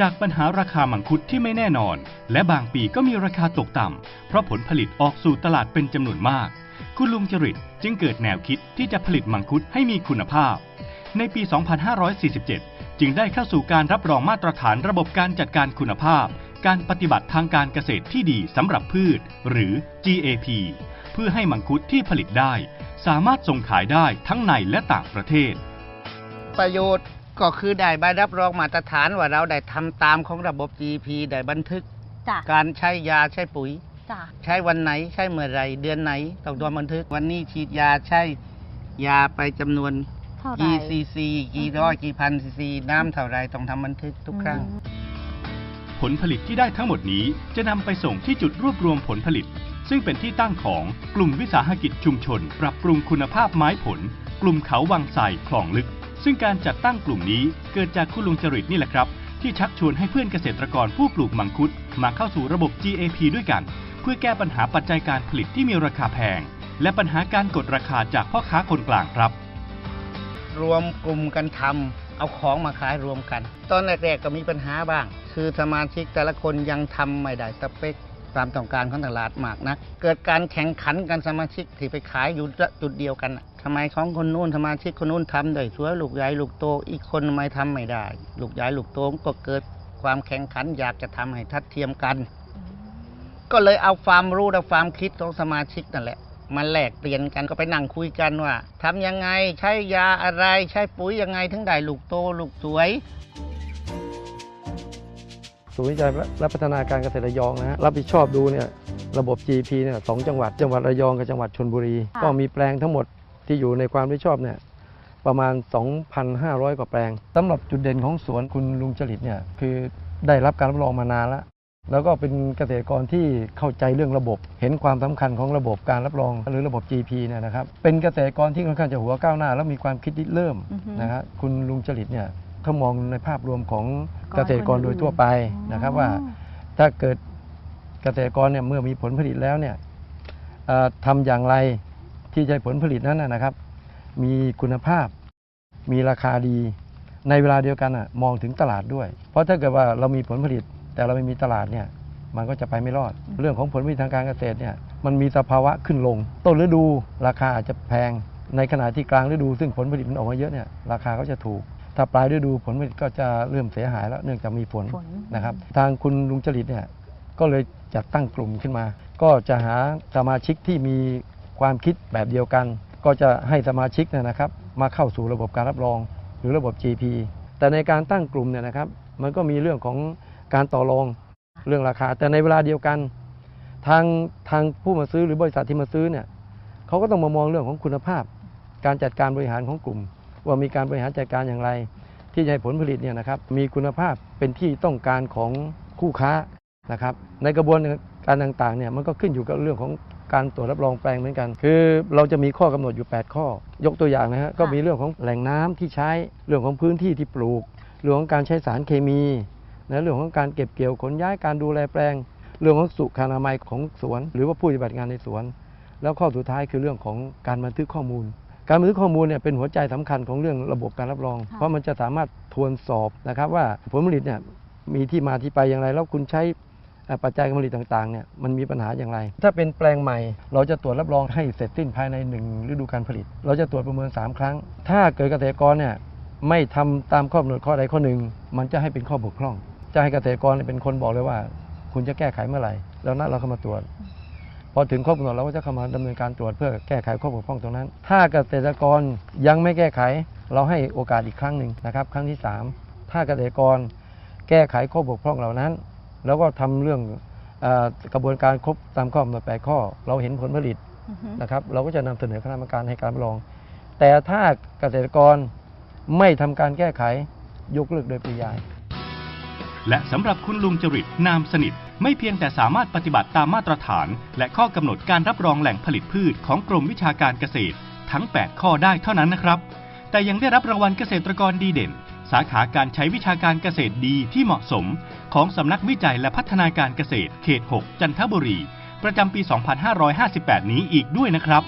จากปัญหาราคามังคุดที่ไม่แน่นอน และบางปีก็มีราคาตกต่ำ เพราะผลผลิตออกสู่ตลาดเป็นจำนวนมาก คุณลุงจริตจึงเกิดแนวคิดที่จะผลิตมังคุดให้มีคุณภาพ ในปี 2547 จึงได้เข้าสู่การรับรองมาตรฐานระบบการจัดการคุณภาพ การปฏิบัติทางการเกษตรที่ดีสำหรับพืช หรือ GAP เพื่อให้มังคุดที่ผลิตได้ สามารถส่งขายได้ทั้งในและต่างประเทศ ประโยชน์ ก็คือได้ใบรับรองมาตรฐานว่าเราได้ทำตามของระบบ GP ได้บันทึก จ้ะการใช้ยาใช้ปุ๋ย จ้ะใช้วันไหนใช้เมื่อไรเดือนไหนต้องโดนบันทึก วันนี้ฉีดยาใช้ยาไปจำนวน เท่าไหร่ กี่ซีซีกี่ร้อยกี่พันซีซีน้ำเท่าไรต้องทำบันทึกทุกครั้งอืมผลผลิตที่ได้ทั้งหมดนี้จะนำไปส่งที่จุดรวบรวมผลผลิต ซึ่งเป็นที่ตั้งของกลุ่มวิสาหกิจชุมชน ปรับปรุงคุณภาพไม้ผล กลุ่มเขาวังไสคลองลึก ซึ่งการจัดตั้งกลุ่มนี้เกิดจากคุณลุงจริตนี่แหละครับ ที่ชักชวนให้เพื่อนเกษตรกรผู้ปลูกมังคุด มาเข้าสู่ระบบ GAP ด้วยกัน เพื่อแก้ปัญหาปัจจัยการผลิตที่มีราคาแพง และปัญหาการกดราคาจากพ่อค้าคนกลางครับ รวมกลุ่มกันทำเอาของมาขายรวมกัน ตอนแรกๆก็มีปัญหาบ้าง คือสมาชิกแต่ละคนยังทำไม่ได้สเปคตามต้องการของตลาดมากนัก เกิดการแข่งขันกันสมาชิกที่ไปขายอยู่จุดเดียวกัน ทำไมของคนนู้นสมาชิกคนนู้นทำได้สวยลูกใหญ่ลูกโต อีกคนทำไมทำไม่ได้ ลูกใหญ่ลูกโตก็เกิดความแข่งขันอยากจะทำให้ทัดเทียมกัน ก็เลยเอาความรู้และความคิดของสมาชิกนั่นแหละมาแลกเปลี่ยนกันก็ไปนั่งคุยกันว่าทำยังไงใช้ยาอะไรใช้ปุ๋ยยังไงถึงได้ลูกโตลูกสวยศูนย์วิจัยและพัฒนาการเกษตรระยองนะฮะรับผิดชอบดูเนี่ยระบบ GP เนี่ยสองจังหวัดจังหวัดระยองกับจังหวัดชนบุรีค่ะก็มีแปลงทั้งหมด ที่อยู่ในความรับผิดชอบเนี่ยประมาณ 2,500 กว่าแปลงสำหรับจุดเด่นของสวนคุณลุงจริตเนี่ยคือได้รับการรับรองมานานแล้วแล้วก็เป็นเกษตรกรที่เข้าใจเรื่องระบบ เห็นความสำคัญของระบบการรับรองหรือระบบ GP เนี่ยนะครับ เป็นเกษตรกรที่ค่อนข้างจะหัวก้าวหน้า แล้วมีความคิดริเริ่มอือฮึนะฮะคุณลุงจริตเนี่ยเขามองในภาพรวมของก่อนเกษตรกรโดยทั่วไปนะครับว่าถ้าเกิดเกษตรกรเนี่ยเมื่อมีผลผลิตแล้วเนี่ยเอ่อทำอย่างไร ที่จะให้ผลผลิตนั้นนะนะครับ มีคุณภาพ มีราคาดี ในเวลาเดียวกันอะมองถึงตลาดด้วย เพราะถ้าเกิดว่าเรามีผลผลิต แต่เราไม่มีตลาดเนี่ยมันก็จะไปไม่รอด เรื่องของผลผลิตทางการเกษตรเนี่ยมันมีสภาวะขึ้นลง ต้นฤดูราคาอาจจะแพง ในขณะที่กลางฤดู ซึ่งผลผลิตมันออกมาเยอะเนี่ยราคาก็จะถูก ถ้าปลายฤดูผลผลิตก็จะเริ่มเสียหายแล้วเนื่องจากมีฝนฝนนะครับ ทางคุณลุงจริตเนี่ยก็เลยจัดตั้งกลุ่มขึ้นมา ก็จะหาสมาชิกที่มี ความคิดแบบเดียวกัน ก็จะให้สมาชิกเนยนะครับ มาเข้าสู่ระบบการรับรองหรือระบบ GP แต่ในการตั้งกลุ่มเนี่ยนะครับ มันก็มีเรื่องของการต่อรองเรื่องราคา แต่ในเวลาเดียวกัน ทางทางผู้มาซื้อหรือบริษัทที่มาซื้อเนี่ยเขาก็ต้องมามองเรื่องของคุณภาพ การจัดการบริหารของกลุ่ม ว่ามีการบริหารจัดการอย่างไร ที่จะให้ผลผลิตเนี่ยนะครับ มีคุณภาพเป็นที่ต้องการของคู่ค้านะครับ ในกระบวนการต่างๆเนี่ยมันก็ขึ้นอยู่กับเรื่องของ การตรวจรับรองแปลงเหมือนกัน คือเราจะมีข้อกำหนดอยู่ 8 ข้อ ยกตัวอย่างนะฮะก็มีเรื่องของแหล่งน้ำที่ใช้เรื่องของพื้นที่ที่ปลูก เรื่องของการใช้สารเคมีนะเรื่องของการเก็บเกี่ยวขนย้ายการดูแลแปลง เรื่องของสุขอนามัยของสวน หรือว่าผู้ปฏิบัติงานในสวน แล้วข้อสุดท้ายคือเรื่องของการบันทึกข้อมูลการบันทึกข้อมูลเนี่ยเป็นหัวใจสำคัญของเรื่องระบบการรับรองค่ะเพราะมันจะสามารถทวนสอบนะครับว่าผลผลิตเนี่ยมีที่มาที่ไปอย่างไร แล้วคุณใช้เอ่อ ปัจจัยการผลิตต่างๆเนี่ยมันมีปัญหาอย่างไร ถ้าเป็นแปลงใหม่ เราจะตรวจรับรองให้เสร็จสิ้นภายในหนึ่งฤดูการผลิต เราจะตรวจประเมิน 3 ครั้ง ถ้าเกิดเกษตรกรเนี่ยไม่ทำตามข้อกำหนดข้อใดข้อหนึ่ง มันจะให้เป็นข้อบกพร่อง จะให้เกษตรกรเป็นคนบอกเลยว่า คุณจะแก้ไขเมื่อไหร่ แล้วนัดเราเข้ามาตรวจ พอถึงครบกำหนดเราก็จะเข้ามาดำเนินการตรวจเพื่อแก้ไขข้อบกพร่องตรงนั้น ถ้าเกษตรกรยังไม่แก้ไข เราให้โอกาสอีกครั้งหนึ่งนะครับ ครั้งที่ 3 ถ้าเกษตรกรแก้ไขข้อบกพร่องเหล่านั้น แล้วก็ทำเรื่องเออกระบวนการครบตามข้อกำหนดแปดข้อ เราเห็นผลผลิตอือฮึนะครับเราก็จะนำเสนอคณะกรรมการให้การรับรอง แต่ถ้าเกษตรกรไม่ทำการแก้ไขยกเลิกโดยปริยาย และสำหรับคุณลุงจริตนามสนิท ไม่เพียงแต่สามารถปฏิบัติตามมาตรฐาน และข้อกำหนดการรับรองแหล่งผลิตพืชของกรมวิชาการเกษตร ทั้ง 8 ข้อได้เท่านั้นนะครับ แต่ยังได้รับรางวัลเกษตรกรดีเด่น สาขาการใช้วิชาการเกษตรดีที่เหมาะสม ของสำนักวิจัยและพัฒนาการเกษตร เขต 6 จันทบุรี ประจำปี 2558 นี้อีกด้วยนะครับ